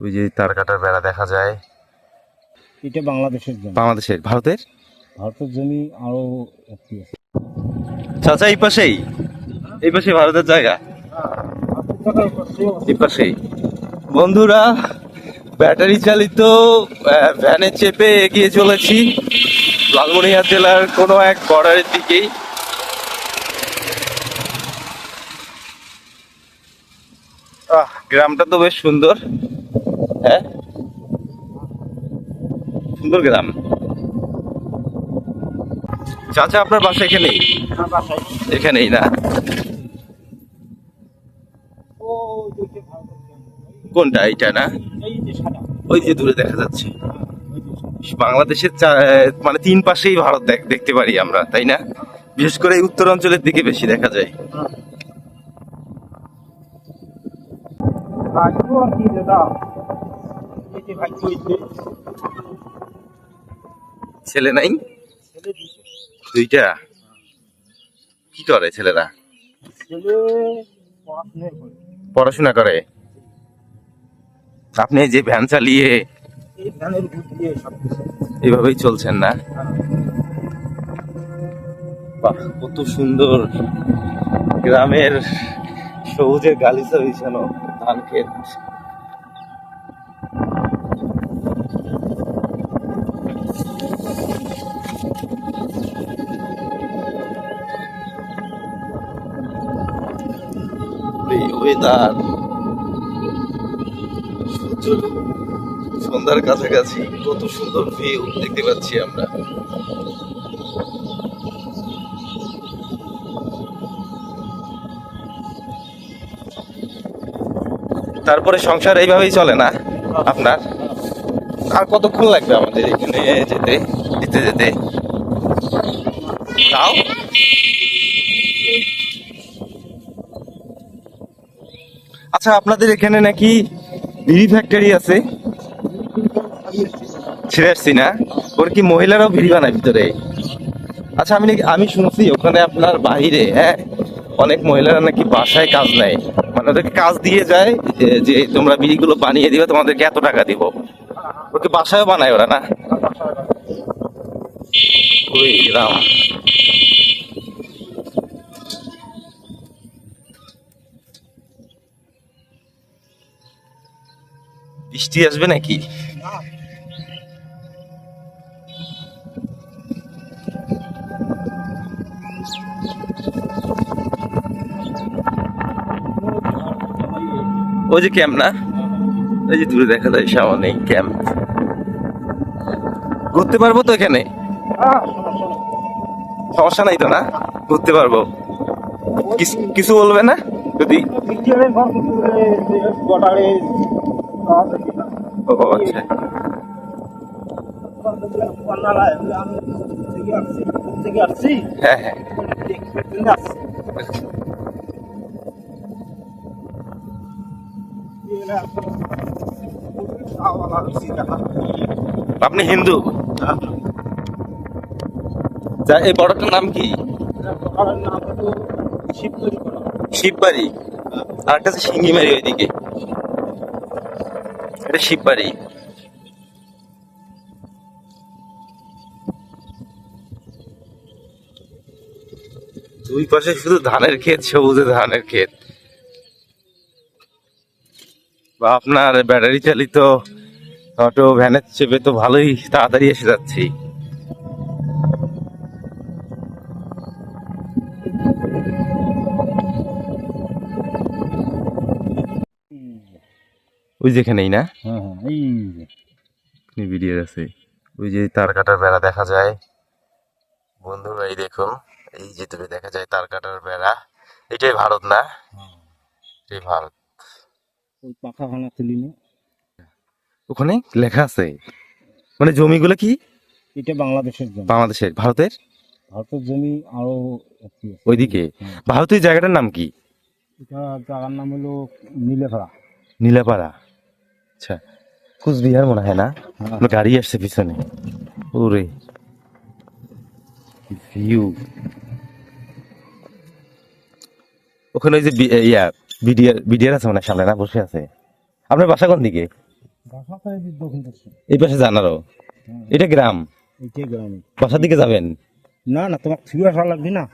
ওই যে তার কাটার বেড়া দেখা যায়। এটা বাংলাদেশের জমি। বাংলাদেশের ভারতের? ভারতের জমি আরও চাচা এই পাশেই? এই পাশে ভারতের জায়গা? এই পাশেই। বন্ধুরা ব্যাটারি চালিত ভ্যানে চেপে এগিয়ে চলেছি। লালমনিরহাট জেলার কোনো এক বর্ডারের দিকেই। আহ গ্রামটা তো বেশ সুন্দর। হ্যাঁ? সুন্দর চাচা, আপনার বাসা এখানেই? এখানেই না? দূরে দেখা যাচ্ছে। বাংলাদেশের মানে তিন পাশেই ভারত দেখ- দেখতে পারি আমরা, তাই না? বিশেষ করে এই উত্তরাঞ্চলের দিকে বেশি দেখা যায়। ছেলে নাই? দুইটা। কি করে ছেলেরা? পড়াশোনা করে। আপনি যে ভ্যান চালিয়ে এইভাবেই চলছেন না? বাহ কত সুন্দর গ্রামের সবুজের গালিচা বিছানো ধান ক্ষেত ওয়েদার সূর্য সন্ধ্যার কাছাকাছি, কত সুন্দর ভিউ দেখতে পাচ্ছি আমরা। তারপরে সংসার এইভাবেই চলে না আপনার? আর কতক্ষণ লাগবে আমাদের এখানে যেতে যেতে যেতে? তাও? আচ্ছা আপনাদের এখানে নাকি বিড়ি ফ্যাক্টরি আছে? ছেড়ে আসছি না। ওর কি মহিলারাও বিড়ি বানায় ভিতরে? আচ্ছা আমি নাকি আমি শুনছি ওখানে আপনার বাহিরে হ্যাঁ? অনেক মহিলারা নাকি বাসায় কাজ নেয়। মানে ওদেরকে কাজ দিয়ে যায় যে- তোমরা বিড়িগুলো বানিয়ে দিবে, তোমাদেরকে এত টাকা দিব। ওকে বাসায়ও বানায় ওরা, না? রাম। বৃষ্টি আসবে নাকি? ওই যে ক্যাম্প না? ওই যে দূরে দেখা যায়, সামনে ক্যাম্প ঘুরতে পারব তো এখানে? সমস্যা নাই তো না? ঘুরতে পারব। কিছু- কিছু বলবে না? যদি ও আচ্ছা। হ্যাঁ হ্যাঁ। আপনি হিন্দু? এই বড়টার নাম কি? শিববাড়ি। আর একটা সিঙ্গিমারি ওইদিকে। এটা শিববাড়ি দুই পাশে শুধু ধানের ক্ষেত, সবুজে ধানের ক্ষেত। বা আপনার ব্যাটারি চালিত অটো, ভ্যানের চেপে তো ভালোই তাড়াতাড়ি এসে যাচ্ছি। ওই যেখানেই না? হ্যাঁ হ্যাঁ এই যে। ভিডিও আছে। ওই যে তার কাটার বেড়া দেখা যায়। বন্ধুরা এই দেখুন এই যে দূরে দেখা যায় তার কাটার বেড়া। এটাই ভারত না? এটাই ভারত। ওই পাখা ভাঙা তুলি না। ওখানে লেখা আছে। মানে জমিগুলো কি? এটা বাংলাদেশের জমি। বাংলাদেশের? ভারতের? ভারতের জমি আরও ওইদিকে? হ্যাঁ। ভারতের জায়গাটার নাম কি? এটা জায়গার নাম হলো নীলেফাড়া নীলাপাড়া। আচ্ছা কুচবিহার মনে হয় না। গাড়ি আসছে পিছনে। ওরে। ভিউ ওখানে ওই যে ইয়া বিডিআর বিডিআর আছে মানে সামনে না? বসে আছে। আপনার বাসা কোন দিকে? এই পাশে। আরও। হ্যাঁ। এটা গ্রাম। বাসার দিকে যাবেন? না না তোমার ফিরে আসা লাগবে না?